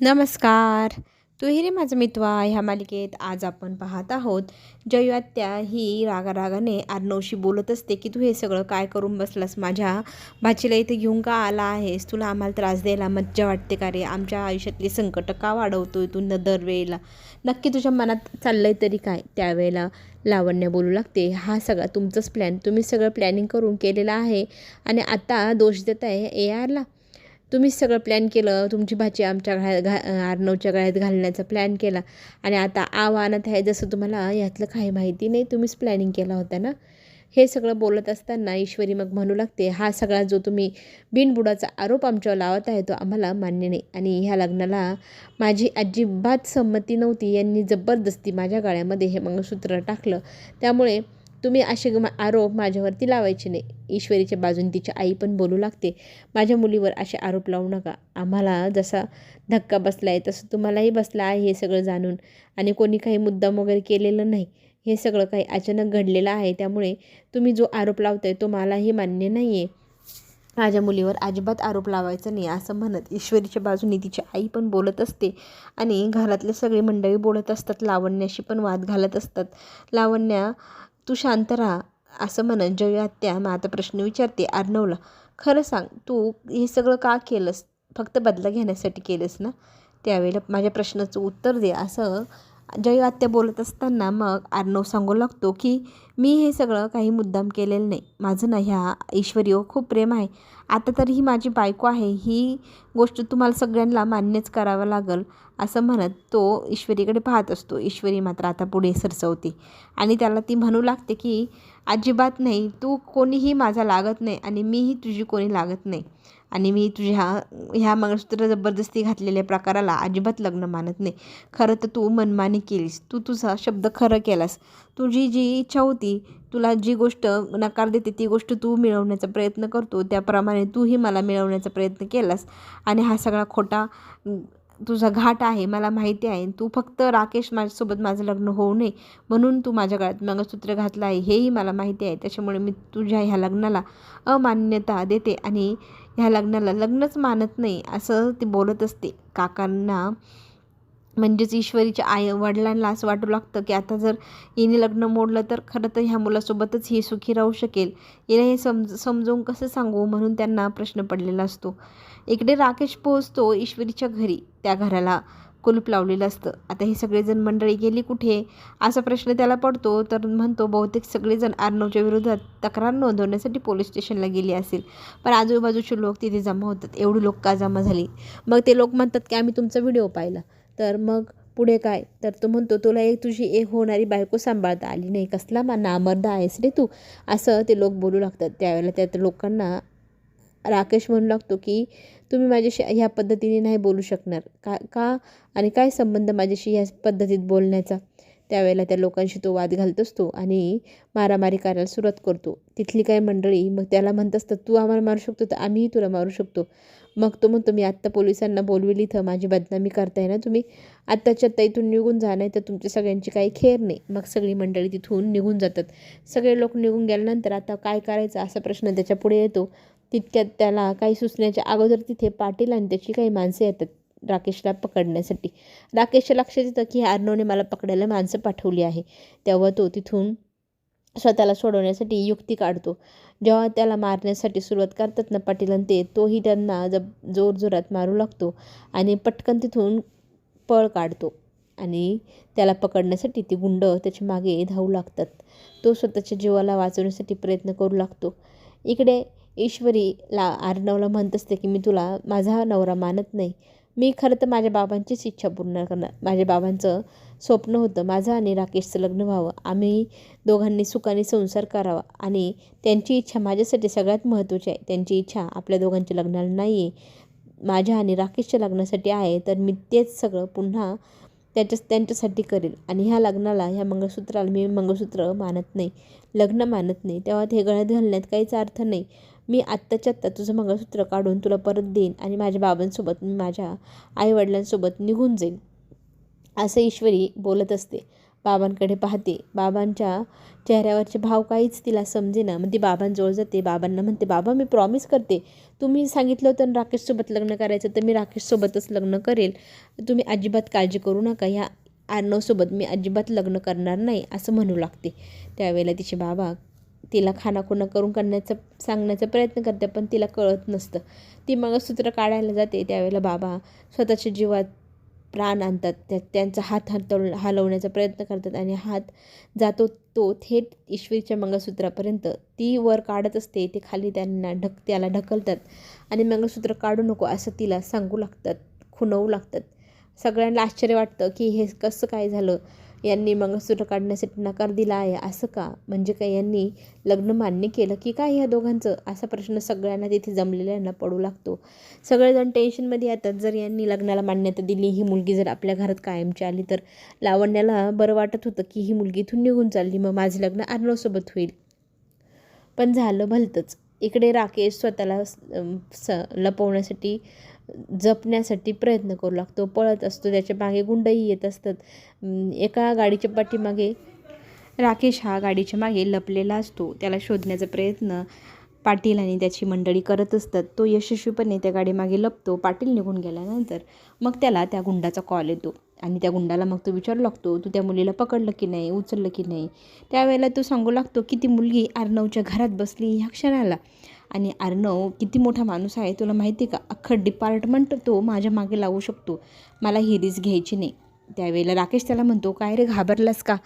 नमस्कार. तू रे माझं मित्वा ह्या मालिकेत आज आपण पाहत आहोत जयवात्या ही रागारागाने अर्णवशी बोलत असते की तू हे सगळं काय करून बसलास? माझ्या भाचीला इथे घेऊन का आला आहेस? तुला आम्हाला त्रास द्यायला मज्जा वाटते का रे? आमच्या आयुष्यातली संकट का वाढवतोय तू? न दरवेळेला. नक्की तुझ्या मनात चाललं आहे तरी काय? त्यावेळेला लावण्य बोलू लागते हा सगळा तुमचंच प्लॅन तुम्ही सगळं प्लॅनिंग करून केलेलं आहे आणि आता दोष देत आहे ए आरला तुम्हीच सगळं प्लॅन केलं. तुमची भाची आमच्या गळ्यात घा आर्नवच्या गळ्यात घालण्याचा प्लॅन केला. आणि आता आव्हानात आहे जसं तुम्हाला यातलं काही माहिती नाही तुम्हीच प्लॅनिंग केला होता ना? हे सगळं बोलत असताना ईश्वरी मग म्हणू लागते हा सगळा जो तुम्ही बिनबुडाचा आरोप आमच्यावर लावत आहे तो आम्हाला मान्य नाही. आणि ह्या लग्नाला माझी अजिबात संमती नव्हती. यांनी जबरदस्ती माझ्या गाळ्यामध्ये हे मंगळसूत्र टाकलं. त्यामुळे तुम्ही असे आरोप माझ्यावरती लावायचे नाही. ईश्वरीच्या बाजून तिची आई पण बोलू लागते. माझ्या मुलीवर असे आरोप लावू नका. आम्हाला जसा धक्का बसला आहे तसं तुम्हालाही बसला आहे हे सगळं जाणून. आणि कोणी काही मुद्दाम वगैरे केलेलं नाही. हे सगळं काही अचानक घडलेलं आहे. त्यामुळे तुम्ही जो आरोप लावताय तो मलाही मान्य नाही आहे माझ्या मुलीवर अजिबात आरोप लावायचा नाही असं म्हणत ईश्वरीच्या बाजूने तिची आई पण बोलत असते. आणि घरातले सगळे मंडळी बोलत असतात. लावण्याशी पण वाद घालत असतात. लावण्या तू शांत राहा असं म्हणत जय आत्या मग आता प्रश्न विचारते अर्णवला खरं सांग तू हे सगळं का केलंस? फक्त बदला घेण्यासाठी केलंस ना? त्यावेळेला माझ्या प्रश्नाचं उत्तर दे असं जय आत्या बोलत असताना मग अर्णव सांगू लागतो की मी हे सगळं काही मुद्दाम केलेलं नाही. माझं ना ह्या ईश्वरीवर खूप प्रेम आहे. आता तर ही माझी बायको आहे. ही गोष्ट तुम्हाला सगळ्यांना मान्यच करावं लागेल असं म्हणत तो ईश्वरीकडे पाहत असतो. ईश्वरी मात्र आता पुढे सरसवते आणि त्याला ती म्हणू लागते की अजिबात नाही. तू कोणीही माझा लागत नाही आणि मीही तुझी कोणी लागत नाही. आणि मी तुझ्या ह्या मंगळसूत्र जबरदस्ती घातलेल्या प्रकाराला अजिबात लग्न मानत नाही. खरं तर तू मनमानी केलीस. तू तुझा शब्द खरं केलास. तुझी जी इच्छा होती तुला जी गोष्ट नकार देते ती गोष्ट तू मिळवण्याचा प्रयत्न करतो त्याप्रमाणे तूही मला मिळवण्याचा प्रयत्न केलास. आणि हा सगळा खोटा तुझा घाट आहे मला माहिती आहे. तू फक्त राकेश माझ्यासोबत माझं लग्न होऊ नये म्हणून तू माझ्या गळ्यात मंगळसूत्र घातलं आहे हेही मला माहिती आहे. त्याच्यामुळे मी तुझ्या ह्या लग्नाला अमान्यता देते आणि ह्या लग्नाला लग्नच मानत नाही असं ती बोलत असते. काकांना म्हणजेच ईश्वरीच्या आई वडिलांना असं वाटू लागतं की आता जर हिने लग्न मोडलं तर खरं तर ह्या मुलासोबतच ही सुखी राहू शकेल. हिला हे समज समजवून कसं सांगू म्हणून त्यांना प्रश्न पडलेला असतो. इकडे राकेश पोहोचतो ईश्वरीच्या घरी. त्या घराला कुलूप लावलेलं असतं. आता हे सगळेजण मंडळी गेली कुठे? असा प्रश्न त्याला पडतो. तर म्हणतो बहुतेक सगळेजण अर्णवच्या विरोधात तक्रार नोंदवण्यासाठी पोलीस स्टेशनला गेली असेल. पण आजूबाजूचे लोक तिथे जमा होतात. एवढी लोक का जमा झाली? मग ते लोक म्हणतात की आम्ही तुमचा व्हिडिओ पाहिला. तर मग पुढे काय? तर तो म्हणतो तुला एक तुझी एक होणारी बायको सांभाळता आली नाही. कसला मा नामर्द आहेस रे तू. असं ते लोक बोलू लागतात. त्यावेळेला त्या लोकांना राकेश म्हणू लागतो की तुम्ही माझ्याशी ह्या पद्धतीने नाही बोलू शकणार. का का? आणि काय संबंध माझ्याशी ह्या पद्धतीत बोलण्याचा? त्यावेळेला त्या लोकांशी तो वाद घालत असतो आणि मारामारी करायला सुरुवात करतो. तिथली काय मंडळी? मग त्याला म्हणत असतं तू आम्हाला मारू शकतो तर आम्हीही तुला मारू शकतो. मग तो म्हणतो मी आत्ता पोलिसांना बोलविली इथं माझी बदनामी करताय ना तुम्ही? आत्ताच्या आत्ता इथून निघून जा नाही तर तुमच्या सगळ्यांची काही खेर नाही. मग सगळी मंडळी तिथून निघून जातात. सगळे लोक निघून गेल्यानंतर आता काय करायचं असा प्रश्न त्याच्या पुढे येतो. तितक्यात त्याला काही सुचण्याच्या अगोदर तिथे पाटील आणि त्याची काही माणसं येतात राकेशला पकडण्यासाठी. राकेशच्या लक्षात येतं की अर्णवने मला पकडायला माणसं पाठवली आहे. तेव्हा तो तिथून स्वतःला सोडवण्यासाठी युक्ती काढतो. जेव्हा त्याला मारण्यासाठी सुरुवात करतात ना पाटील ते तोही त्यांना जब जोरजोरात मारू लागतो आणि पटकन तिथून पळ काढतो आणि त्याला पकडण्यासाठी ती गुंड त्याच्यामागे धावू लागतात. तो स्वतःच्या जीवाला वाचवण्यासाठी प्रयत्न करू लागतो. इकडे ईश्वरीला आर्णवला म्हणत असते की मी तुला माझा नवरा मानत नाही. मी खरं तर माझ्या बाबांचीच इच्छा पूर्ण करणार. माझ्या बाबांचं स्वप्न होतं माझं आणि राकेशचं लग्न व्हावं. आम्ही दोघांनी सुखाने संसार करावा आणि त्यांची इच्छा माझ्यासाठी सगळ्यात महत्त्वाची आहे. त्यांची इच्छा आपल्या दोघांच्या लग्नाला नाही आहे माझ्या आणि राकेशच्या लग्नासाठी आहे तर मी तेच सगळं पुन्हा त्याच्या त्यांच्यासाठी करेल. आणि ह्या लग्नाला ह्या मंगळसूत्राला मी मंगळसूत्र मानत नाही. लग्न मानत नाही. तेव्हा ते गळ्यात घालण्यात काहीच अर्थ नाही. मी आत्ताच्या आत्ता तुझं मंगळसूत्र काढून तुला परत देईन आणि माझ्या बाबांसोबत मी माझ्या आईवडिलांसोबत निघून जाईन. असं ईश्वरी बोलत असते. बाबांकडे पाहते. बाबांच्या चेहऱ्यावरचे भाव काहीच तिला समजेना. मग ती बाबांजवळ जाते. बाबांना म्हणते बाबा मी प्रॉमिस करते. तुम्ही सांगितलं होतं राकेशसोबत लग्न करायचं तर मी राकेशसोबतच लग्न करेल. तुम्ही अजिबात काळजी करू नका. ह्या आर्णवसोबत मी अजिबात लग्न करणार नाही असं म्हणू लागते. त्यावेळेला तिचे बाबा तिला खानाखुणा करून करण्याचा सांगण्याचा प्रयत्न करते पण तिला कळत नसतं. ती मंगळसूत्र काढायला जाते. त्यावेळेला बाबा स्वतःच्या जीवात प्राण आणतात. त्या त्यांचा हात हलव हलवण्याचा प्रयत्न करतात आणि हात जातो तो थेट ईश्वरीच्या मंगळसूत्रापर्यंत ती वर काढत असते. ते खाली त्यांना ढक त्याला ढकलतात आणि मंगळसूत्र काढू नको असं तिला सांगू लागतात खुणवू लागतात. सगळ्यांना आश्चर्य वाटतं की हे कसं काय झालं? यांनी मंगळसूत्र काढण्यासाठी नकार दिला आहे असं का? म्हणजे काय यांनी लग्न मान्य केलं की काय ह्या दोघांचं? असा प्रश्न सगळ्यांना तिथे जमलेल्यांना पडू लागतो. सगळेजण टेन्शनमध्ये येतात. जर यांनी लग्नाला मान्यता दिली ही मुलगी जर आपल्या घरात कायमची आली तर लावण्याला बरं वाटत होतं की ही मुलगी इथून निघून चालली. मग माझं लग्न अर्णवसोबत होईल. पण झालं भलतंच. इकडे राकेश स्वतःला स लपवण्यासाठी जपण्यासाठी प्रयत्न करू लागतो. पळत असतो त्याच्यामागे गुंडही येत असतात. एका गाडीच्या पाठीमागे राकेश हा गाडीच्या मागे लपलेला असतो. त्याला शोधण्याचा प्रयत्न पाटील आणि त्याची मंडळी करत असतात. तो यशस्वीपणे त्या गाडीमागे लपतो. पाटील निघून गेल्यानंतर मग त्याला त्या गुंडाचा कॉल येतो आणि त्या गुंडाला मग तो विचारू लागतो तू त्या मुलीला पकडलं की नाही? उचललं की नाही? त्यावेळेला तो सांगू लागतो की ती मुलगी अर्णवच्या घरात बसली ह्या क्षणाला. आणि अर्णव किती मोठा माणूस आहे तुला माहिती आहे का? अख्खं डिपार्टमेंट तो माझ्या मागे लावू शकतो. मला ही रिस्क घ्यायची नाही. त्यावेळेला राकेश त्याला म्हणतो काय रे घाबरलास का?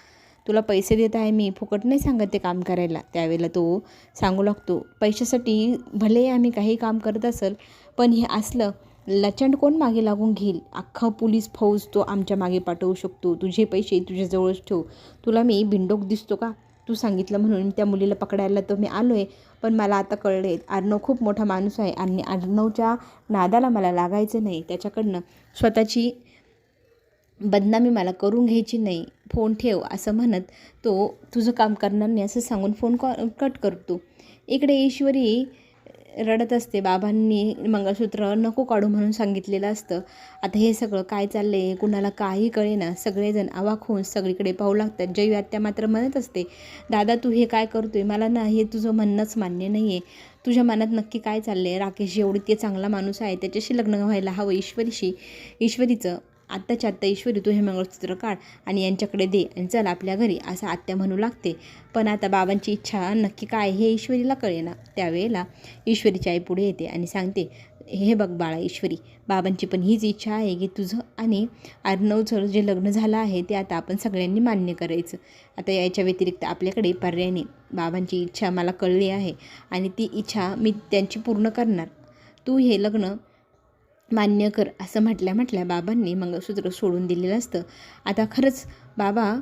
तुला पैसे देत आहे मी फुकट नाही सांगत ते काम करायला. त्यावेळेला तो सांगू लागतो पैशासाठी भले आम्ही काही काम करत असेल पण हे असलं लचंड कोण मागे लागून घेईल? अख्खं पोलीस फौज तो आमच्या मागे पाठवू शकतो. तुझे पैसे तुझ्याजवळच ठेव. तुला मी बिंडोक दिसतो का? तू सांगितलं म्हणून त्या मुलीला पकडायला तर मी आलो आहे पण मला आता कळले अर्णव खूप मोठा माणूस आहे आणि अर्णवच्या नादाला मला लागायचं नाही. त्याच्याकडनं स्वतःची बदनामी मला करून घ्यायची नाही. फोन ठेव असं म्हणत तो तुझं काम करणार नाही असं सांगून फोन कॉ कट करतो. इकडे ईश्वरी रडत असते. बाबांनी मंगळसूत्र नको काढू म्हणून सांगितलेलं असतं. आता हे सगळं काय चाललं आहे कुणाला काही कळेना. सगळेजण अवाक होऊन सगळीकडे पाहू लागतात. जयू आत्या मात्र म्हणत असते दादा तू हे काय करतोय? मला ना हे तुझं म्हणणंच मान्य नाही आहे तुझ्या मनात नक्की काय चाललं आहे राकेश एवढी ते चांगला माणूस आहे. त्याच्याशी लग्न व्हायला हवं ईश्वरीशी. ईश्वरीचं आत्ताच्या आत्ता ईश्वरी तू हे मंगळसूत्र काढ आणि यांच्याकडे दे आणि चल आपल्या घरी असं आत्या म्हणू लागते. पण आता बाबांची इच्छा नक्की काय हे ईश्वरीला कळेना. त्यावेळेला ईश्वरीची आई पुढे येते आणि सांगते हे बघ बाळा ईश्वरी बाबांची पण हीच इच्छा आहे की तुझं आणि अर्णवचं जे लग्न झालं आहे ते आता आपण सगळ्यांनी मान्य करायचं. आता याच्या व्यतिरिक्त आपल्याकडे पर्याय नाही. बाबांची इच्छा मला कळली आहे आणि ती इच्छा मी त्यांची पूर्ण करणार. तू हे लग्न मान्य कर असं म्हटल्या म्हटल्या बाबांनी मंगळसूत्र सोडून दिलेलं असतं. आता खरंच बाबा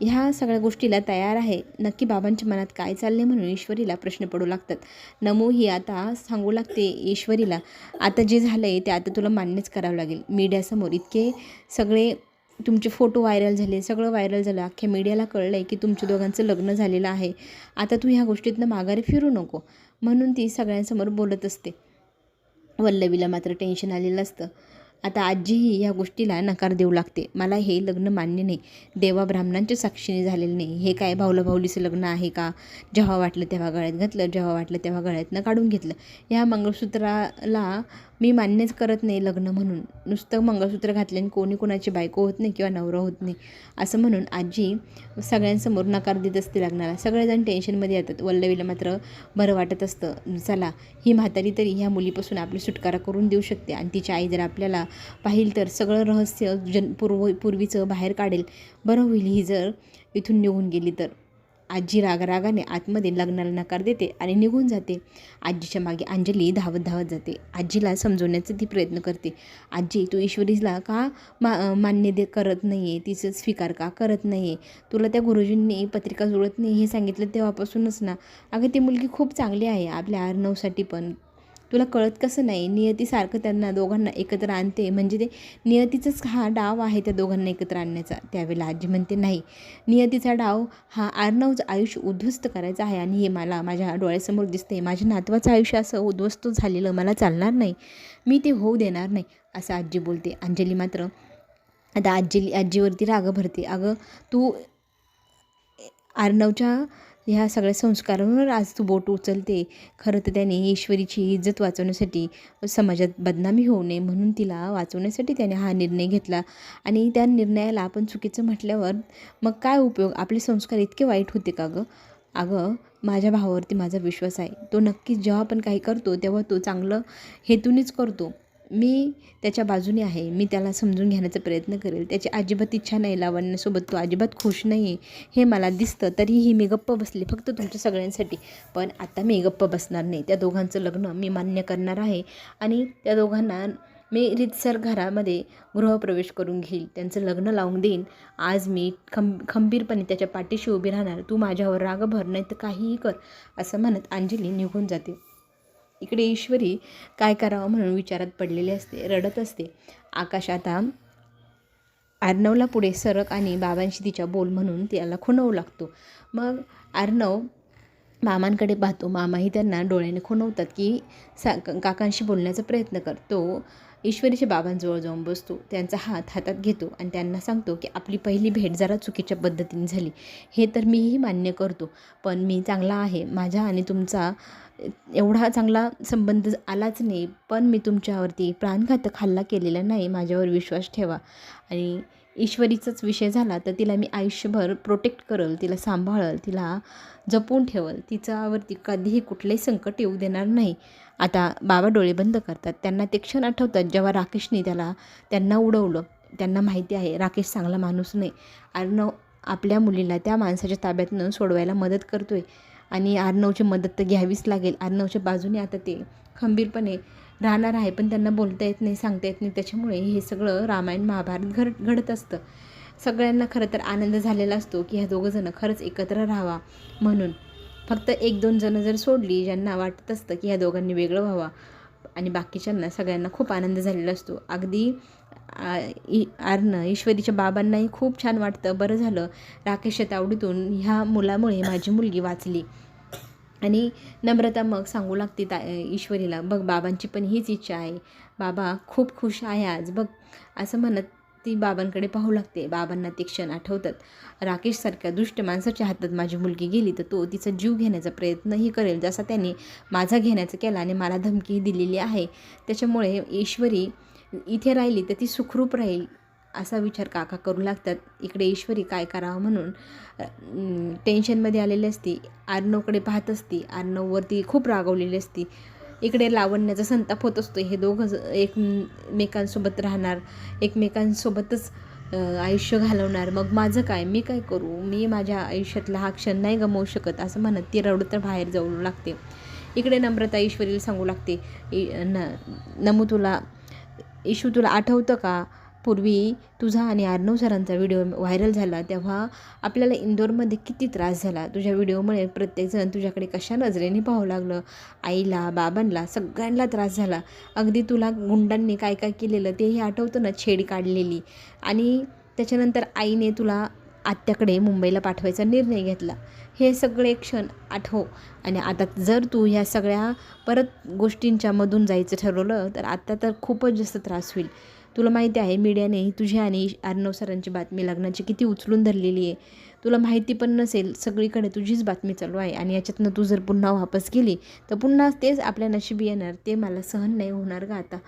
ह्या सगळ्या गोष्टीला तयार आहे. नक्की बाबांच्या मनात काय चालले म्हणून ईश्वरीला प्रश्न पडू लागतात. नमो ही आता सांगू लागते ईश्वरीला. आता जे झालं आहे ते आता तुला मान्यच करावं लागेल. मीडियासमोर इतके सगळे तुमचे फोटो व्हायरल झाले सगळं व्हायरल झालं अख्ख्या मीडियाला कळलं आहे की तुमच्या दोघांचं लग्न झालेलं आहे. आता तू ह्या गोष्टीतनं माघारी फिरू नको. म्हणून ती सगळ्यांसमोर बोलत असते. वल्लवीला मात्र टेन्शन आलेलं असतं. आता आजीही ह्या गोष्टीला नकार देऊ लागते. मला हे लग्न मान्य नाही. देवा ब्राह्मणांच्या साक्षीने झालेलं नाही. हे काय भाऊला भाऊलीचं लग्न आहे का? जेव्हा वाटलं तेव्हा गळ्यात घातलं जेव्हा वाटलं तेव्हा गळ्यातनं काढून घेतलं. ह्या मंगळसूत्राला मी मान्यच करत नाही लग्न म्हणून. नुसतं मंगळसूत्र घातल्याने कोणी कोणाची बायको होत नाही किंवा नवरा होत नाही असं म्हणून आजी सगळ्यांसमोर नकार देत असते लग्नाला. सगळेजण टेन्शनमध्ये येतात. वल्लवीला मात्र बरं वाटत असतं. चला ही म्हातारी तरी ह्या मुलीपासून आपली सुटकारा करून देऊ शकते. आणि तिची आई जर आपल्याला पाहिल तर सगळं रहस्य जन पूर्व पूर्वीचं बाहेर काढेल. बरं होईल ही जर इथून निघून गेली तर. आजी रागरागाने आतमध्ये लग्नाला नकार देते आणि निघून जाते. आजीच्या मागे अंजली धावत धावत जाते. आजीला समजवण्याचा ती प्रयत्न करते. आजी तू ईश्वरीला का मा मान्य दे करत नाही आहे तिचं स्वीकार का करत नाही आहे तुला त्या गुरुजींनी पत्रिका जुळत नाही हे सांगितलं तेव्हापासूनच ना. अगं ती मुलगी खूप चांगली आहे. आपल्या आर्नवसाठी पण. तुला कळत कसं नाही? नियतीसारखं त्यांना दोघांना एकत्र आणते. म्हणजे ते नियतीचाच हा डाव आहे त्या दोघांना एकत्र आणण्याचा. त्यावेळेला आजी म्हणते नाही. नियतीचा डाव हा आर्णवचं आयुष्य उद्ध्वस्त करायचा आहे आणि हे मला माझ्या डोळ्यासमोर दिसते माझ्या नातवाचं आयुष्य असं उद्ध्वस्त झालेलं मला चालणार नाही. मी ते होऊ देणार नाही. असं आजी बोलते. अंजली मात्र आता आजी आजीवरती राग भरते. अगं तू आर्णवच्या ह्या सगळ्या संस्कारांवर आज तू बोट उचलते. खरं तर त्याने ईश्वरीची इज्जत वाचवण्यासाठी समाजात बदनामी होऊ नये म्हणून तिला वाचवण्यासाठी त्याने हा निर्णय घेतला. आणि त्या निर्णयाला आपण चुकीचं म्हटल्यावर मग काय उपयोग? आपले संस्कार इतके वाईट होते का गं? अगं माझ्या भावावरती माझा विश्वास आहे. तो नक्कीच जेव्हा आपण काही करतो तेव्हा तो चांगलं हेतूनच करतो. मी त्याच्या बाजूने आहे. मी त्याला समजून घेण्याचा प्रयत्न करेल. त्याची अजिबात इच्छा नाही लावण्यासोबत. तो अजिबात खुश नाही आहे हे मला दिसतं. तरीही मी गप्प बसले फक्त तुमच्या सगळ्यांसाठी. पण आता मी गप्प बसणार नाही. त्या दोघांचं लग्न मी मान्य करणार आहे. आणि त्या दोघांना मी रितसर घरामध्ये गृहप्रवेश करून घेईल. त्यांचं लग्न लावून देईन. आज मी खं खंबीरपणे त्याच्या पाठीशी उभी राहणार. तू माझ्यावर राग भर नाही तर काहीही कर असं म्हणत अंजली निघून जाते. इकडे ईश्वरी काय करावं म्हणून विचारात पडलेली असते रडत असते. आकाश आता अर्णवला पुढे सरक आणि बाबांशी तिच्या बोल म्हणून त्याला खुणवू लागतो. मग अर्णव मामांकडे पाहतो. मामाही त्यांना डोळ्याने खुणवतात की सा काकांशी बोलण्याचा प्रयत्न करतो. ईश्वरीच्या बाबांजवळ जाऊन बसतो. त्यांचा हात हातात घेतो आणि त्यांना सांगतो की आपली पहिली भेट जरा चुकीच्या पद्धतीने झाली. हे तर मीही मान्य करतो. पण मी चांगला आहे. माझ्या आणि तुमचा एवढा चांगला संबंध आलाच नाही पण मी तुमच्यावरती प्राणघातक हल्ला केलेला नाही माझ्यावर विश्वास ठेवा. आणि ईश्वरीचाच विषय झाला तर तिला मी आयुष्यभर प्रोटेक्ट करल तिला सांभाळल तिला जपून ठेवल. तिच्यावरती कधीही कुठलंही संकट येऊ देणार नाही. आता बाबा डोळे बंद करतात. त्यांना ते क्षण आठवतात जेव्हा राकेशने त्याला त्यांना उडवलं. त्यांना माहिती आहे राकेश चांगला माणूस नाही. अर्णव आपल्या मुलीला त्या माणसाच्या ताब्यातनं सोडवायला मदत करतो आहे आणि अर्णवची मदत तर घ्यावीच लागेल. आर्नवच्या बाजूने आता ते खंबीरपणे राहणार आहे पण त्यांना बोलता येत नाही सांगता येत नाही. त्याच्यामुळे हे सगळं रामायण महाभारत घड घडत असतं. सगळ्यांना खरं तर आनंद झालेला असतो की ह्या दोघंजणं खरंच एकत्र राहावा म्हणून. फक्त एक दोन जणं जर सोडली ज्यांना वाटत असतं की ह्या दोघांनी वेगळं व्हावा आणि बाकीच्यांना सगळ्यांना खूप आनंद झालेला असतो. अगदी आर्ण ईश्वरीच्या बाबांनाही खूप छान वाटतं. बरं झालं राकेशच्या तावडीतून ह्या मुलामुळे माझी मुलगी वाचली. आणि नम्रता मग सांगू लागते ता ईश्वरीला बघ बाबांची पण हीच इच्छा आहे. बाबा खूप खुश आहे आज. बघ असं म्हणत ती बाबांकडे पाहू लागते. बाबांना ते क्षण आठवतात. राकेशसारख्या दुष्ट माणसाच्या हातात माझी मुलगी गेली तर तो तिचा जीव घेण्याचा प्रयत्नही करेल. जसा त्याने माझा घेण्याचा केला आणि मला धमकीही दिलेली आहे. त्याच्यामुळे ईश्वरी इथे राहिली तर ती सुखरूप राहील असा विचार काका करू लागतात. इकडे ईश्वरी काय करावं म्हणून टेन्शनमध्ये आलेली असती. आर्नवकडे पाहत असती. आर्नववरती खूप रागवलेली असती. इकडे लावण्याचा संताप होत असतो हे दोघं एकमेकांसोबत राहणार एकमेकांसोबतच आयुष्य घालवणार. मग माझं काय? मी काय करू? मी माझ्या आयुष्यातला हा क्षण नाही गमवू शकत असं म्हणत ती रडू तर बाहेर जाऊ लागते. इकडे नम्रता ईश्वरीला सांगू लागते. न नमू तुला इशू तुला आठवतं का? पूर्वी तुझा आणि अर्णव सरांचा व्हिडिओ व्हायरल झाला तेव्हा आपल्याला इंदोरमध्ये किती त्रास झाला. तुझ्या व्हिडिओमुळे प्रत्येकजण तुझ्याकडे कशा नजरेने पाहावं लागलं? आईला बाबांना सगळ्यांना त्रास झाला. अगदी तुला गुंडांनी काय काय केलेलं तेही आठवतं ना छेड काढलेली. आणि त्याच्यानंतर आईने तुला आत्याकडे मुंबईला पाठवायचा निर्णय घेतला. हे सगळे क्षण आठव. आणि आता जर तू ह्या सगळ्या परत गोष्टींच्या मधून जायचं ठरवलं तर आत्ता तर खूपच जास्त त्रास होईल. तुला माहिती आहे मीडियाने तुझी आणि अर्णव सरांची बातमी लग्नाची किती उचलून धरलेली आहे. तुला माहिती पण नसेल सगळीकडे तुझीच बातमी चालू आहे आणि याच्यातनं तू जर पुन्हा वापस गेली तर पुन्हा तेच आपल्या नशिबी येणार ते मला सहन नाही होणार का आता.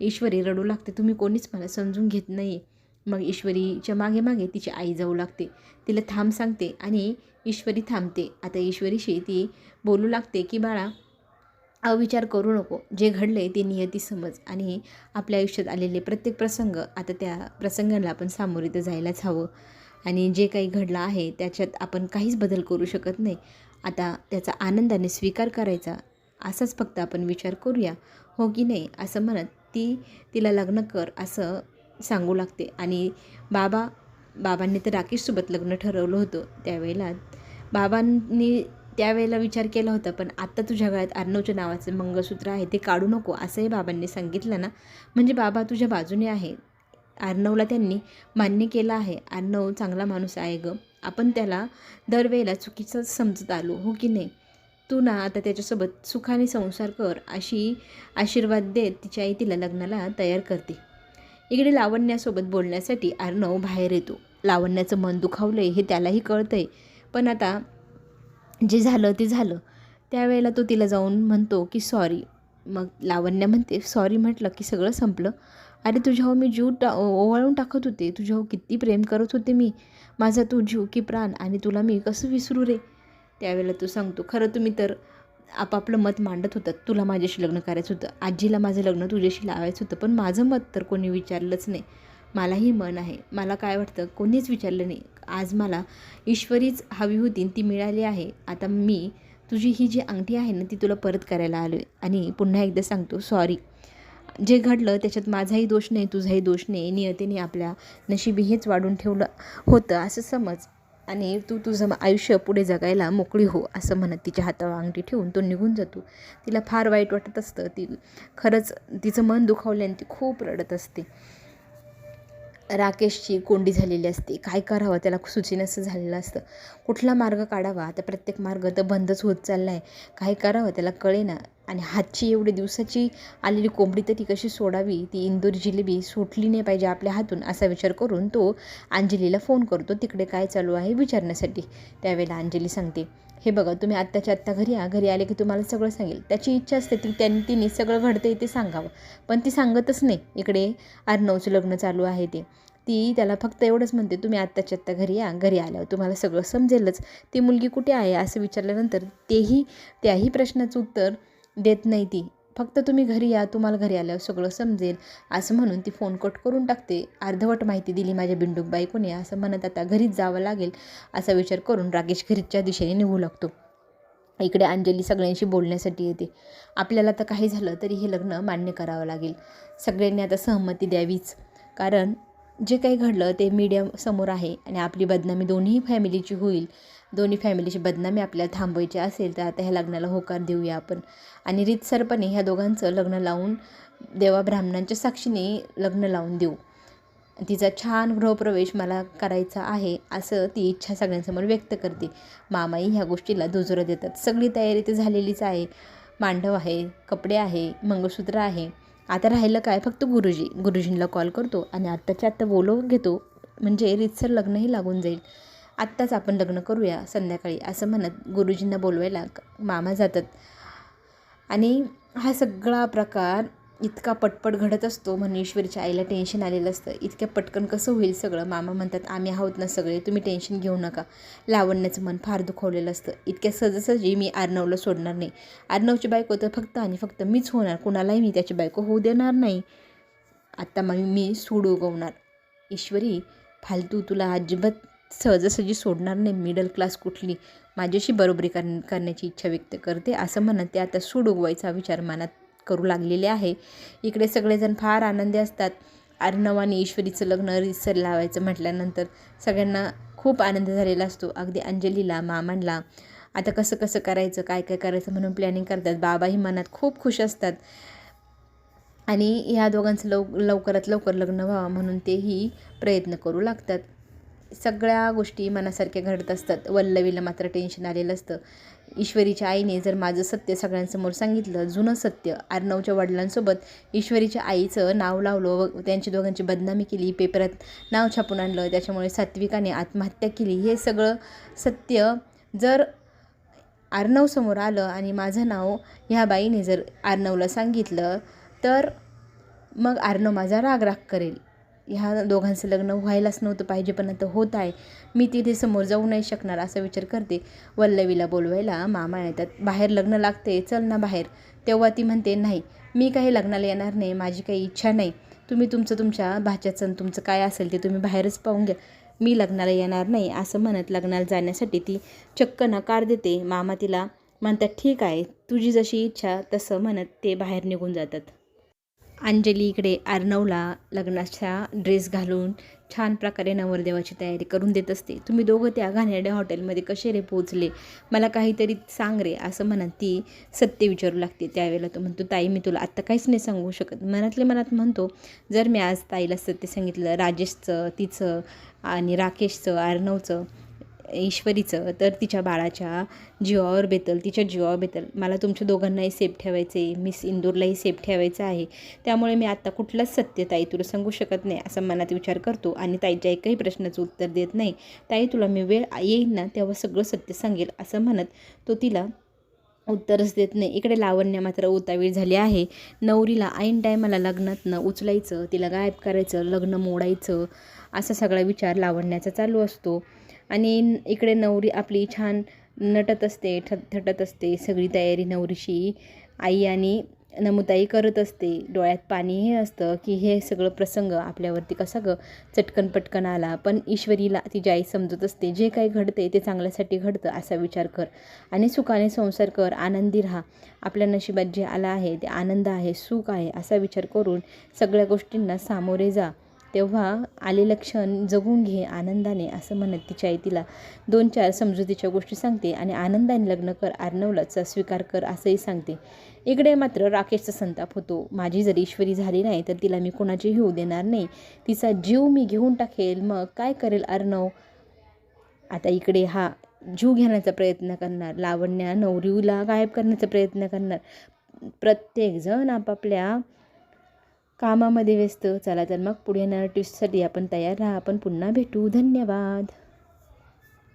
ईश्वरी रडू लागते तुम्ही कोणीच मला समजून घेत नाही मग ईश्वरीच्या मागे मागे तिची आई जाऊ लागते. तिला थांब सांगते आणि ईश्वरी थांबते. आता ईश्वरीशी ती बोलू लागते की बाळा अविचार करू नको. जे घडले ते नियती समज आणि आपल्या आयुष्यात आलेले प्रत्येक प्रसंग आता त्या प्रसंगाला आपण सामोरे तर जायलाच हवं. आणि जे काही घडलं आहे त्याच्यात आपण काहीच बदल करू शकत नाही. आता त्याचा आनंदाने स्वीकार करायचा असाच फक्त आपण विचार करूया. हो की नाही? असं म्हणत ती तिला लग्न कर असं सांगू लागते. आणि बाबा बाबांनी तर राकेशसोबत लग्न ठरवलं होतं त्यावेळेला. बाबांनी त्यावेळेला विचार केला होता पण आत्ता तुझ्या गळ्यात अर्णवच्या नावाचं मंगळसूत्र आहे ते काढू नको असंही बाबांनी सांगितलं ना. म्हणजे बाबा तुझ्या बाजूने आहे. अर्णवला त्यांनी मान्य केलं आहे. अर्णव चांगला माणूस आहे गं. आपण त्याला दरवेळेला चुकीचंच समजत आलो हो की नाही? तू ना आता त्याच्यासोबत सुखाने संसार कर अशी आशीर्वाद देत तिच्या आई तिला लग्नाला तयार करते. इकडे लावण्यासोबत बोलण्यासाठी अर्णव बाहेर येतो. लावण्याचं मन दुखावलं आहे हे त्यालाही कळतं आहे पण आता जे झालं ते झालं. त्यावेळेला तो तिला जाऊन म्हणतो की सॉरी. मग लावण्या म्हणते सॉरी म्हटलं की सगळं संपलं. अरे तुझ्यावर मी जीव टा ओवाळून टाकत होते. तुझ्यावर किती प्रेम करत होते मी. माझा तू जीव की प्राण आणि तुला मी कसं विसरू रे? त्यावेळेला तू सांगतो खरं तुम्ही तर आपापलं मत मांडत होतं. तुला माझ्याशी लग्न करायचं होतं. आजीला माझं लग्न तुझ्याशी लावायचं होतं. पण माझं मत तर कोणी विचारलंच नाही. मलाही मन आहे. मला काय वाटतं? कोणीच विचारलं नाही. आज मला ईश्वरीच हवी होती ती मिळाली आहे. आता मी तुझी ही जी अंगठी आहे ना ती तुला परत करायला आलो आहे आणि पुन्हा एकदा सांगतो सॉरी जे घडलं त्याच्यात माझाही दोष नाही तुझाही दोष नाही. नियतीने आपल्या नशिबी हेच वाढून ठेवलं होतं. असं समज. आणि तू तुझं आयुष्य पुढे जगायला मोकळी हो असं म्हणत तिच्या हातावर अंगठी ठेवून तो निघून जातो. तिला फार वाईट वाटत असतं. ती खरंच तिचं मन दुखावल्याने ती खूप रडत असते. राकेशची कोंडी झालेली असते. काय करावं? त्याला सुचीनसं झालेलं असतं. कुठला मार्ग काढावा? आता प्रत्येक मार्ग तर बंदच होत चालला आहे काय करावं? त्याला कळेना. आणि हातची एवढी दिवसाची आलेली कोंबडी तर ती कशी सोडावी? ती इंदोर जिलेबी सुटली नाही पाहिजे आपल्या हातून असा विचार करून तो अंजलीला फोन करतो तिकडे काय चालू आहे विचारण्यासाठी? त्यावेळेला अंजली सांगते हे बघा तुम्ही आत्ताच्या आत्ता घरी या घरी आले की तुम्हाला सगळं सांगेल. त्याची इच्छा असते ती त्यांनी तिने सगळं घडते ते सांगावं. पण ती सांगतच नाही. इकडे अर्णवचं लग्न चालू आहे ते. ती त्याला फक्त एवढंच म्हणते तुम्ही आत्ताच्या आत्ता घरी या घरी आल्यावर तुम्हाला सगळं समजेलच. ती मुलगी कुठे आहे? असं विचारल्यानंतर तेही त्याही प्रश्नाचं उत्तर देत नाही ती. फक्त तुम्ही घरी या तुम्हाला घरी आल्यावर सगळं समजेल. असं म्हणून ती फोन कट करून टाकते. अर्धवट माहिती दिली माझ्या बिंडूक बायकोने असं म्हणत आता घरीच जावं लागेल असा विचार करून राकेश घरीच्या दिशेने निघू लागतो. इकडे अंजली सगळ्यांशी बोलण्यासाठी येते. आपल्याला तर काही झालं तरी हे लग्न मान्य करावं लागेल. सगळ्यांनी आता सहमती द्यावीच. कारण जे काही घडलं ते मीडियासमोर आहे आणि आपली बदनामी दोन्ही फॅमिलीची होईल. दोन्ही फॅमिलीची बदनामी आपल्याला थांबवायची असेल तर आता ह्या लग्नाला होकार देऊया आपण. आणि रीतसरपणे ह्या दोघांचं लग्न लावून देवा ब्राह्मणांच्या साक्षीने लग्न लावून देऊ. तिचा छान गृहप्रवेश मला करायचा आहे असं ती इच्छा सगळ्यांसमोर व्यक्त करते. मामाई ह्या गोष्टीला दुजोरा देतात. सगळी तयारी तर झालेलीच आहे. मांडव आहे कपडे आहे मंगळसूत्र आहे. आता राहिलं काय? फक्त गुरुजी. गुरुजींना कॉल करतो आणि आत्ताच्या आत्ता बोलवून घेतो. म्हणजे रीतसर लग्नही लागून जाईल. आत्ताच आपण लग्न करूया संध्याकाळी असं म्हणत गुरुजींना बोलवायला मामा जातात. आणि हा सगळा प्रकार इतका पटपट घडत असतो म्हणून ईश्वरीच्या आईला टेन्शन आलेलं असतं. इतक्या पटकन कसं होईल सगळं? मामा म्हणतात आम्ही आहोत ना सगळे तुम्ही टेन्शन घेऊ नका. लावण्याचं मन फार दुखवलेलं असतं. इतक्या सहजासहजी मी आर्नवला सोडणार नाही. आर्नवची बायको तर फक्त आणि फक्त मीच होणार. कुणालाही मी त्याची बायको होऊ देणार नाही. आत्ता मग मी सूड उगवणार. ईश्वरी फालतू तुला अजिबात सहजासहजी सोडणार नाही मिडल क्लास कुठली. माझ्याशी बरोबरी कर करण्याची इच्छा व्यक्त करते. असं म्हणत ते आता सूड उगवायचा विचार मनात करू लागलेले आहे. इकडे सगळेजण फार आनंदी असतात. अर्णव आणि ईश्वरीचं लग्न रिसर लावायचं म्हटल्यानंतर सगळ्यांना खूप आनंद झालेला असतो. अगदी अंजलीला मामांना आता कसं कसं करायचं काय काय करायचं म्हणून प्लॅनिंग करतात. बाबाही मनात खूप खुश असतात. आणि ह्या दोघांचं लव लवकरात लवकर लग्न व्हावं म्हणून तेही प्रयत्न करू लागतात. सगळ्या गोष्टी मनासारख्या घडत असतात. वल्लवीला मात्र टेन्शन आलेलं असतं. ईश्वरीच्या आईने जर माझं सत्य सगळ्यांसमोर सांगितलं जुनं सत्य आर्नवच्या वडिलांसोबत ईश्वरीच्या आईचं नाव लावलं व त्यांची दोघांची बदनामी केली पेपरात नाव छापून आणलं त्याच्यामुळे सात्विकाने आत्महत्या केली हे सगळं सत्य जर आर्नवसमोर आलं आणि माझं नाव ह्या बाईने जर आर्नवला सांगितलं तर मग आर्नव माझा राग राग करेल. ह्या दोघांचं लग्न व्हायलाच नव्हतं पाहिजे पण आता होत आहे. मी तिथे समोर जाऊ नाही शकणार असा विचार करते. वल्लवीला बोलवायला मामा येतात. बाहेर लग्न लागते चल ना बाहेर. तेव्हा ती म्हणते नाही मी काही लग्नाला येणार नाही माझी काही इच्छा नाही. तुम्ही तुमचं तुमच्या भाच्याचं तुमचं काय असेल ते तुम्ही बाहेरच पाहून घ्या. मी लग्नाला येणार नाही असं म्हणत लग्नाला जाण्यासाठी ती चक्क नकार देते. मामा तिला म्हणतात ठीक आहे तुझी जशी इच्छा तसं म्हणत ते बाहेर निघून जातात. अंजली इकडे अर्णवला लग्नाचा ड्रेस घालून छान प्रकारे नवरदेवाची तयारी करून देत असते. तुम्ही दोघं त्या घाणेरड्या हॉटेलमध्ये कसे रे पोचले मला काहीतरी सांग रे असं म्हणत ती सत्य विचारू लागते. त्यावेळेला तो म्हणतो ताई मी तुला आत्ता काहीच नाही सांगू शकत. मनातल्या मनात म्हणतो जर मी आज ताईला सत्य सांगितलं राजेशचं तिचं आणि राकेशचं अर्णवचं ईश्वरीचं तर तिच्या बाळाच्या जीवावर बेतल तिच्या जीवावर बेतल. मला तुमच्या दोघांनाही सेफ ठेवायचं आहे मिस इंदूरलाही सेफ ठेवायचं आहे. त्यामुळे मी आत्ता कुठलाच सत्य ताई तुला सांगू शकत नाही असं मनात विचार करतो. आणि ताईच्या एकही प्रश्नाचं उत्तर देत नाही. ताई तुला मी वेळ येईन ना तेव्हा सगळं सत्य सांगेल असं म्हणत तो तिला उत्तरच देत नाही. इकडे लावण्य मात्र उतावीळ झाली आहे. नवरीला ऐन टायमाला लग्नातनं उचलायचं तिला गायब करायचं लग्न मोडायचं असा सगळा विचार लावण्याचा चालू असतो. आणि इकडे नवरी आपली छान नटत असते ठ थटत असते. सगळी तयारी नवरीशी आई आणि नमुताई करत असते. डोळ्यात पाणी हे असतं की हे सगळं प्रसंग आपल्यावरती कसा ग चटकन पटकन आला. पण ईश्वरीला तिची आई समजत असते. जे काही घडते ते चांगल्यासाठी घडतं असा विचार कर. आणि सुखाने संसार कर. आनंदी राहा. आपल्या नशिबात जे आलं आहे ते आनंद आहे सुख आहे असा विचार करून सगळ्या गोष्टींना सामोरे जा. तेव्हा आलेलं क्षण जगून घे आनंदाने असं म्हणत तिच्या आई तिला दोन चार समजुतीच्या गोष्टी सांगते आणि आनंदाने लग्न कर आर्नवलाचा स्वीकार कर असंही सांगते. इकडे मात्र राकेशचा संताप होतो. माझी जर ईश्वरी झाली नाही तर तिला मी कोणाचीही होऊ देणार नाही. तिचा जीव मी घेऊन टाकेल मग काय करेल अर्णव आता इकडे हा जीव घेण्याचा प्रयत्न करणार लावण्या नवरीला गायब करण्याचा प्रयत्न करणार. प्रत्येकजण आपापल्या कामामध्ये व्यस्त. चला तर मग पुढे येणाऱ्या ट्विस्टसाठी आपण तयार राहा. आपण पुन्हा भेटू. धन्यवाद.